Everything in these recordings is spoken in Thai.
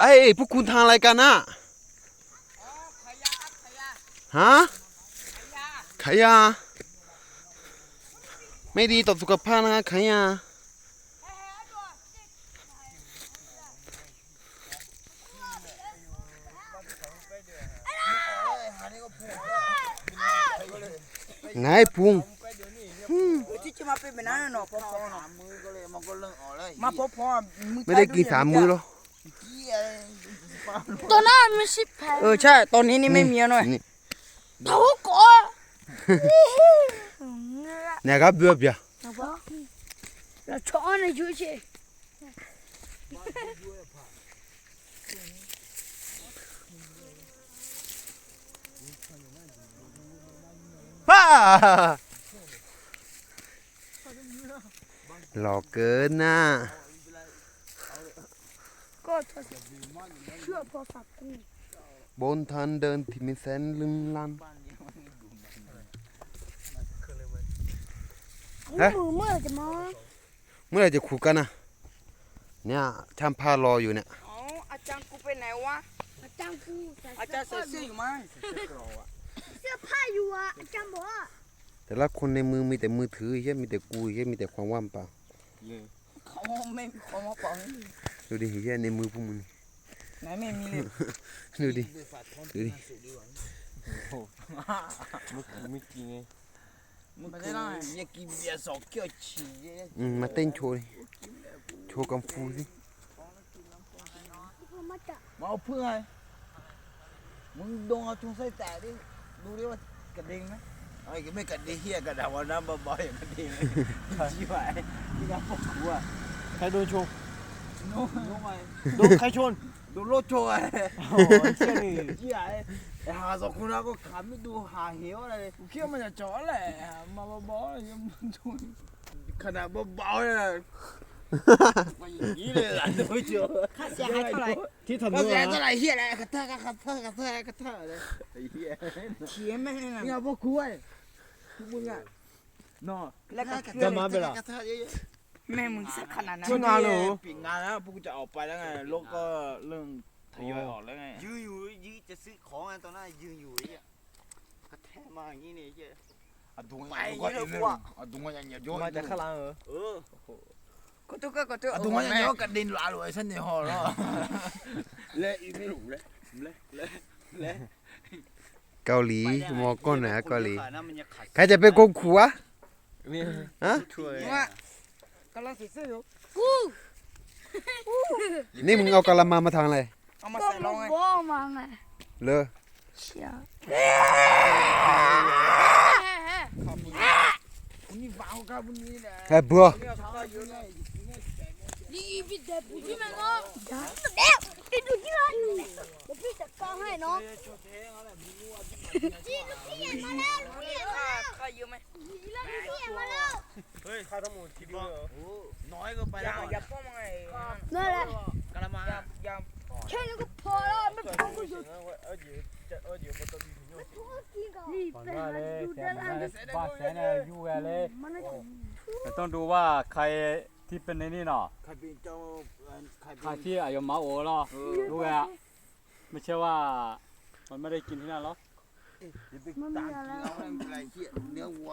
ไอ้พวกคุณทานอะไรกันน่ะฮะขายา ไม่ดีต่อสุขภาพนะขายาไหนพุงที่จะมาเป็นแบบนั้นเนาะพอพอสามมือก็เลยมันก็เริ่ออกแล้วมาพอพอไม่ได้กินสามมือหรอ ตอนนั้ามันสิบแผลเออใช่ตอนนี้นี่ไม่มีหน่อยนี่เท่าก่นเนี่ยครับเบือเบียเราช้อนอายุเชฮ่าหลอกเกินนะ บนทางเดินที่มีแสนลึมลัน ฮะ มือเมื่อจะมาเมื่อจะขุดกันนะเนี่ยช่างพารออยู่เนี่ยอ๋ออาจารย์กูไปไหนวะ อาจารย์กูอาจารย์ใส่เสื้ออยู่มั้ยเสื้อผ้าอยู่อะอาจารย์บอกว่าแต่ละคนในมือมีแต่มือถือใช่มีแต่กูใช่มีแต่ความว่างเปล่า ขาไม่เขามาปล่ดูดิเหี้ยในมือพวกมึง ไหนไม่มีเลยดูดิ ดูดิ ไม่กินไงมันได้ไรยากกินเบียร์สองเกี๊ยวฉี่อืมมาเต้นโชว์ดิโชว์กำมฟูสิมาเอาเพื่อนไงมึงโดนเอาทุงไส้แต่ดิดูดิว่ากระดิ่งไหมไอ้ไม่กระดิ่งเฮียกระดาวน้ำบ่อยๆกระดิ่งจีบไปำพวกกูอะใครโดนชงโน้โน้ไปโดนใครชนดูรถโชว์ไอ้โอ้ยเชี่ยนี่เหี้ยไอ้ไอ้หาสองคนนั้นก็ขำไม่ดูหาเหวอะไรเลยกูคิดว่ามันจะจ่อแหละมาบ้าๆยังมันดูขนาดเบาๆเลยนะไปอย่างนี้เลยล่ะดูเจอค่าเสียหายเท่าไหร่ที่ทำก็ด้วยเสียนะเท่าไหร่เฮียอะไรกระเทอะกระเทอะกระเทอะกระเทอะเลยไอ้เฮียเขียนไม่ให้นะนี่เอาพวก คุยพวกมึงอะนอแล้วก็กระเกลืเทออะกระเทอะกระเทอะเยอะแม่มึงสักขนาดนั้น ช่วยงานเหรอ ปิดงานแล้วพวกกูจะออกไปแล้วไงรถก็เริ่มทยอยออกแล้วไงยืนอยู่ยืนจะซื้อของไงตอนนั้นยืนอยู่ไอ้เนี่ยกระแทกมาอย่างนี้นี่ไอ้เหี้ย อะดุงไงก็อีกเรื่องอะดุงไงอย่างเดียวมาจากข้างหลังเหรอเออก็ตุกก็ก็ตุกอะดุงไงอย่างเดียวกระเด็นหลาเลยฉันเนี่ยฮอล์เละอีไม่รู้เลยเละเละเละเกาหลีมอก้อนไหนอะเกาหลีขดนะมันจะขัดใครจะเป็นกงขัว นี่ฮะช่วยว่ากำลังสิซื้ออยู่กูนี่มึงเอากะละมามาทางอะไรเอามาใส่ลมังไงมาไงเลอะเชียวาวหลเบื่อยกเฮ้ยบัว เฮ้ยข้าทั้งหมดกินเลยเหรอน้อยก็ไปลอย่าอย่าป้องไงนั่นแหละกระมังอย่าแค่นี้ก็พอแล้วไม่พอก็หยุดนี่เป็นอยู่ด้านล่างบาดแผลเนี่ยยูแกเลยแต่ต้องดูว่าใครที่เป็นในนี่เนาะใครเป็นเจ้าใครที่อายุมาโอ้เนาะรู้ไงไม่ใช่ว่ามันไม่ได้กินที่นั่นหรอกมันไม่อะไรเนื้อวัว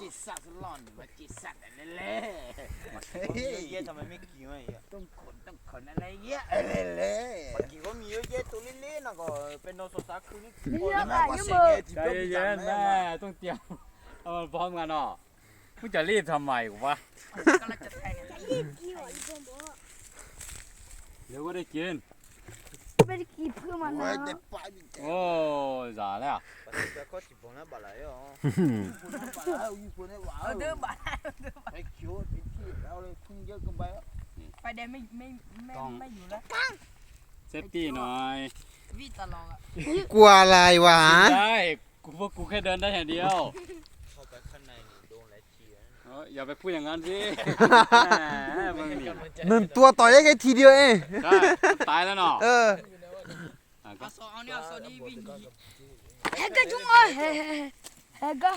จิตสัตว์ลอนมาจิตสัตว์อะไรเล่เฮ้ยะทำไมไม่กินวะเยอะต้องขนต้องขนอะไรเยอะอะไรเล่บางทีก็มีเยอะแยะตัวเล่นๆนะก็เป็นโนโซซักคือนี่เยอะไปเยอะเลยใจเย็นแม่ต้องเตรียมเอาพร้อมกันเนาะมึงจะรีบทำไมวะกำลัจะแทงจะรีบกินอีกคนบอเดี๋ยวก็ได้กินะบาลายอ๋อคนนั้นปลาแล้วอยู่คนนั้นหวานเออเดินบ่าไอ้คิวที่ที่เราเลยทุ่งเยอะกันไปไฟแดงไม่ไม่ไม่ไม่อยู่แล้ว เซฟตี้หน่อยวิ่งตลอดอะกลัวอะไรวะ ได้กูพวกกูแค่เดินได้อย่างเดียวเข้าไปข้างในนี่โดนหลายทีนะเอออย่าไปพูดอย่างนั้นสิแหมมึงนี่หนึ่งตัวต่อยได้แค่ทีเดียวเอง ใช่ตายแล้วเนาะเอออะก็เอาโซเอ Hega jungo. Hega hega.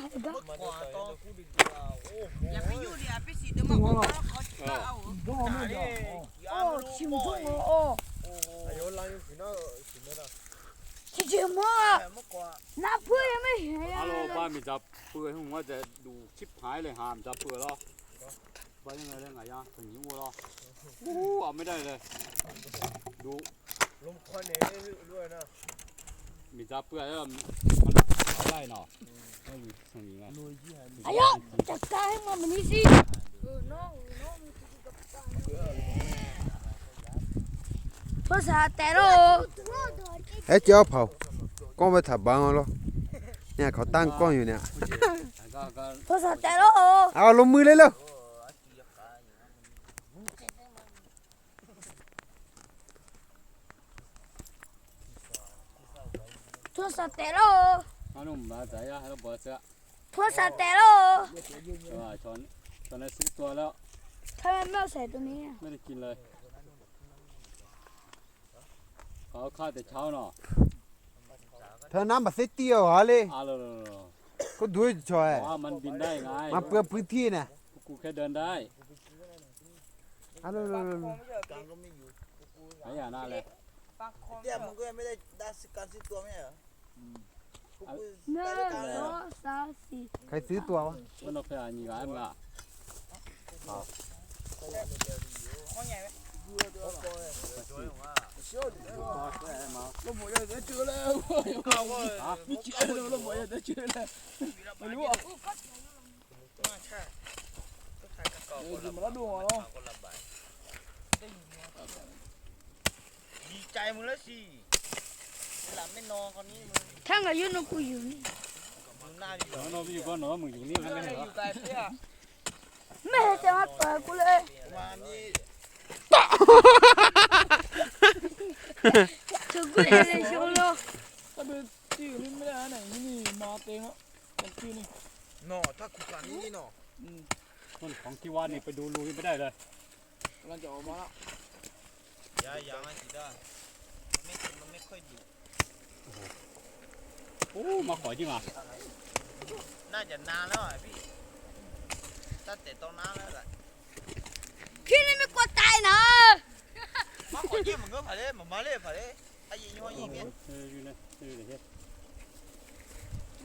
Oh, chim jungo. Oh. Chị chị mua Nà phơi em ấy Alo, ba mình dập phơi không có thể đủ chip hái lại hàm dập phơi đó Ba như này đây ngài ra, thằng nhũ mua đó Ú, à mới đây này Đủ ลมควันเองด้วยนะมีจ้าเปื่อยมันอะได้เนาะไอ้ายุจัดการให้มันมันนี่สิน้องน้องมีที่กับตาภาษาเตโรเฮ้ยเจ้าพ่อก้องไปถับบังเอาหรอเนี่ยเขาตั้งกล้องอยู่เนี่ยภาษาเตโรเอาลงมือเลยเร็ว ภาษาแต่โรอันนู้นมาใจอะให้เราบอกจะภาษาแต่โรว่าชอนชอนได้ซื้อตัวแล้วทำไมไม่เอาใส่ตัวนี้อะไม่ได้กินเลยเขาข้าวแต่เช้าเนาะเธอน้ำแบบเสียเตี้ยวเหรอเลยอ้าวเลยก็ดูช่วยว่ามันบินได้ไงมาเปลือกพื้นที่เนี่ยกูแค่เดินได้เอาเร็วเร็วเร็วตังก็ไม่อยู่หายาหน้าเลยปากคอเนี่ยมึงก็ยังไม่ได้ได้การซื้อตัวไม่ใช่เหรอ หนึ่งสองสามสี่ใครซื้อตัววะ มันเอาไปอ่านยี่ห้อมึงอะคอใหญ่ไหมเราบอกจะเจอแล้วไม่เจอแล้วเราบอกจะเจอแล้วไม่รู้อะใช่ก็ถ่ายกันก่อนเดี๋ยวมาแล้วดูอะเนาะดีใจมึงแล้วสิ หลับไม่นอนคนนี้มึงทั้งอายุนกูอยู่นี่มึงหน้าดีเดี๋ยวน้องอยู่ก็น้องมึงอยู่นี่มันไม่ไม่เห็นอเหรอยู่ไกลเปี้ยไม่เห็นจะมาเปิดกูเลยมานี่ถึงกูเลยเลยชมโลถ้าเป็นที่อื่นนี่ไม่ได้ไหนนี่มาเต็งอะเป็นที่นี่นอถ้ากูการนี้นี่นอต้นของที่ว่านี่ไปดูรูไม่ได้เลยกำลังจะออกมาแล้วยายยามันสิได้มันไม่มันไม่ค่อยดุ โอ้มาขอจริงอะน่าจะนานแล้วอะพี่ตั้งแต่ตอนนั้นแล้วแหละพี่นี่ไม่กลัวตายนะมาขอยิ้มมึงก็ผ่าเลยมามาเลยผ่าเลยไอ้ยี่ห้อยี่เนี่ยเอออยู่นะเออเดี๋ยว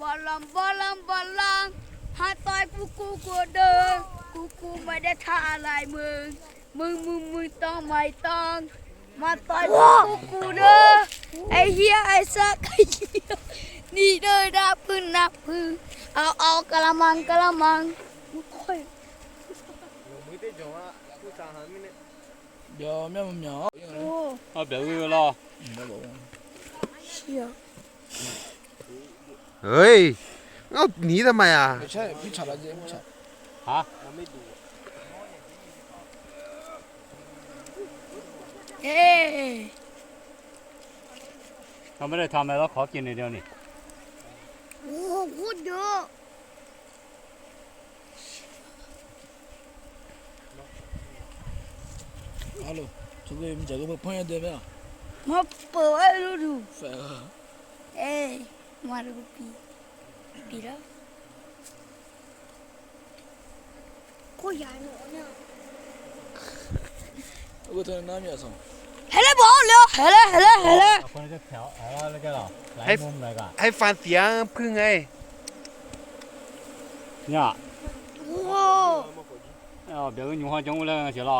บอลลัมบอลลัมบอลลัมหาต่อยกูกูกูเดินกูกูไม่ได้ท่าอะไรมึงมึงมึงมึงต้องไม่ต้องมาต่อยกูกูกูเด้อไอ้เหี้ยไอ้สักไอ้เหี้ยนี่เด้อนับพึ่งนับพึ่งเอาเอากะละมังกะละมังค่อยมึงได้จงอะกูสั่งหันมิเนี่ยเดี๋ยวแม่มันเหนียวโอ้ เอาเดี๋ยวอือรอไม่บอกเชี่ยเฮ้ยเอาหนีทำไมอะ ไม่ใช่พี่ฉันละเจ๊พี่ฉันฮะเอ้ย เราไม่ได้ทำอะไรเราขอกินในเดียวนี่โอ้โหพูดเยอะฮัลโหลทุกคนมันจะก็มาพ่อเดินไหมอะมาเปิดไว้ดูดูแฝงเอ้ยมาดูปีปีแล้วโคตรใหญ่เลยเนี่ยก็เธอน้ำเนี่ยสองเฮ้ยบอก เร็วเฮ้ยเฮ้ยเฮ้ยคนจะแถวอะไรกันหรอหลายมุมเลยกันให้ฟันเสียงพึ่งไงเนี่ยโอ้โหเอาเดี๋ยวอยู่ห้องจงเลยเสียรอ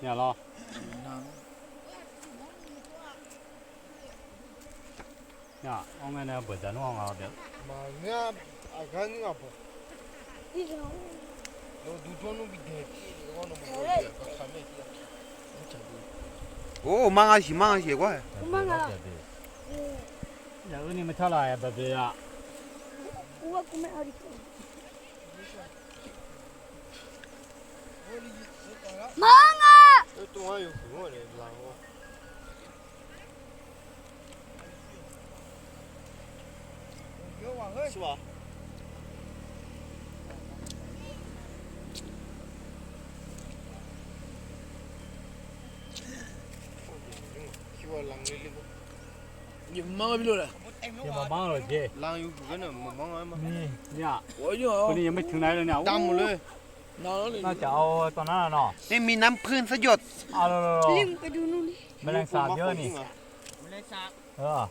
เนี่ยรอน้เนี่ยเอาไงเนี่ยเปิดแต่น้องเอาเดี๋ยวมาเนี่ยอาการนี่อะนี่เหรอเราดูตัวนู้นบิดเด็กก็น้องมึงเฮ้ยก็ทำไม่ได้โอ้มังอาชีมังอาชีกว่ากูมั่งอะเดี๋ยวนี่มันเท่าไหร่แบบเดียวกูว่ากูไม่เอาดี กว่ามั่งอะเออตัวอยู่หัวเลยหลังวะ是吧？คิดว่าลังเล อยู่มั่งไม่รู้เลยอย่ามาบ้าเลยเจ๊ลังอยู่กันเน่ะมาบ้างไงมานี่เนี่ยโอ้ยคนนี้ยังไม่ถึงไหนเลยเนี่ยดำหมดเลยน่าจะเอาตอนนั้นเนาะนี่มีน้ำพื้นสยดเอาเลยลิมไปดูนู่นนี่แมลงสาบเยอะนี่แมลงสาบเออ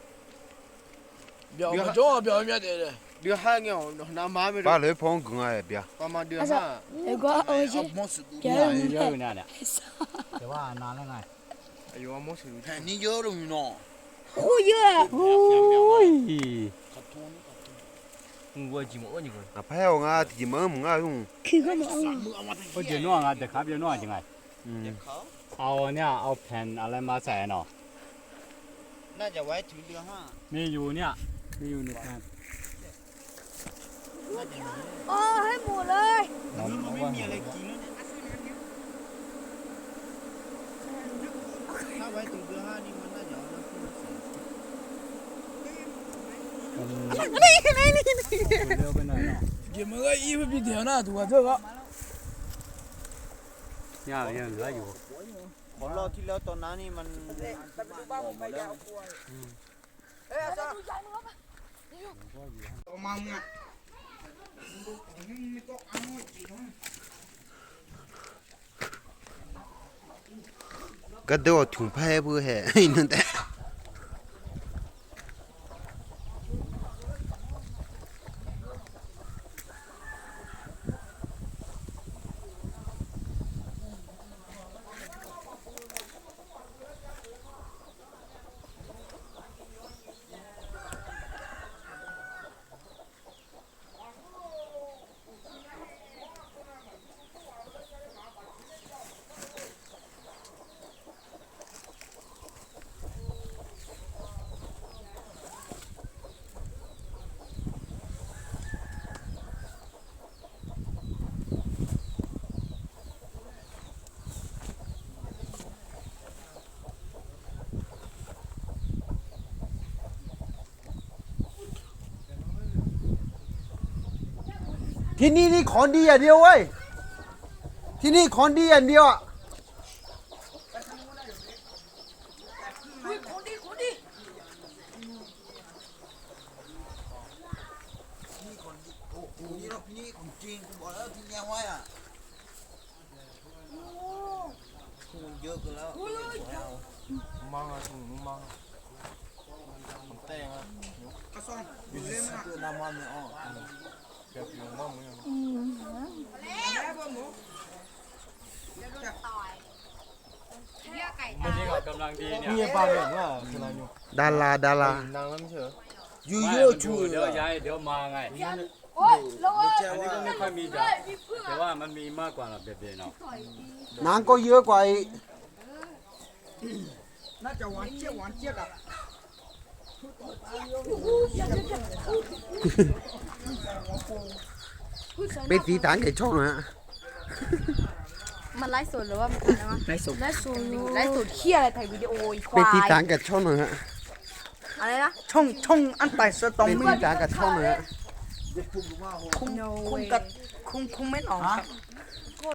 เดี๋ยวจ้อเดี๋ยวมาเดี๋ยวเดือห้าเงี้ยน้ำมาไม่รู้ป้าเลยพงกุ้งไอ้เบียประมาเดือห้าเอ้ก็โอ้ยเจ้าเจ้าเนี่ยเนี่ยแต่ว่านานแล้วไง Ayudamos cirugía. Ni lloro, no. โอ้ยเยอะโอ้ย Katun, katun. Un güey chimo, oye, güey. Apa yang ngah di mana ngah yung? คือก็มาเอา Mu amat. ก็จะนวดอะแต่ครับจะนวดยังไง Kau? เอาเนี่ยเอาแผ่นอะไรมาใส่เนาะ Nah, jawab tu dia ha. มีอยู่เนี่ยมีอยู่ในแผ่นโอ้ให้หมดเลย มันไม่มีอะไรกินแล้วเนี่ย ไว้ถึงเดือนห้านี่มันน่าจะเอาน้ำขึ้นมาใส่นเร็วไปหน่อยี่ยวมังก็อีมันพิเดียวน้าถูกอะเจ้าก็ยางยังเหลืออยู่ของรอบที่แล้วตอนนั้นนี่มันต้เอ้ยอาจารย์ออมาไง เดี๋ยวถุงแพ้เพื่อแห่ไอ้นั่นแต่ ที่นี่นี่ของดีอย่างเดียวเว้ย ที่นี่ของดีอย่างเดียวอะมองอะถึงมองผมแต่งอะกระซ่อนอยู่เล่มอะน้ำมันเนี่ยอ๋อ วันนี้ก็กำลังดีเนี่ยมีปลาแบบว่าคืออะไรอดาราดารานางแล้วไม่ใเหรอยูไยอชูเดี๋ยวย้ายเดี๋ยวมาไง โอ้ยโลดอันนี้ก็ไม่ค่อยมีจ้ะแต่ว่ามันมีมากกว่าแบเบียวเนาะนางก็เยอะกว่าน่าจะหวานเจี๊ยบหวานเจี๊ยบอะ เป็นสีฐานไก่ช่องนะฮะมันไลฟ์สดหรือว่ามันอะไรวะไลฟ์สดไลฟ์สดไลฟ์สดเฮียอะไรถ่ายวิดีโออีควาเป็นสียฐานไก่ช่องนะฮะอะไรนะช่องช่องอันไต่สตอมเป็นมี่สีฐานไก่ช่องนะฮะคงคงกับคงคงไม่ออกครับ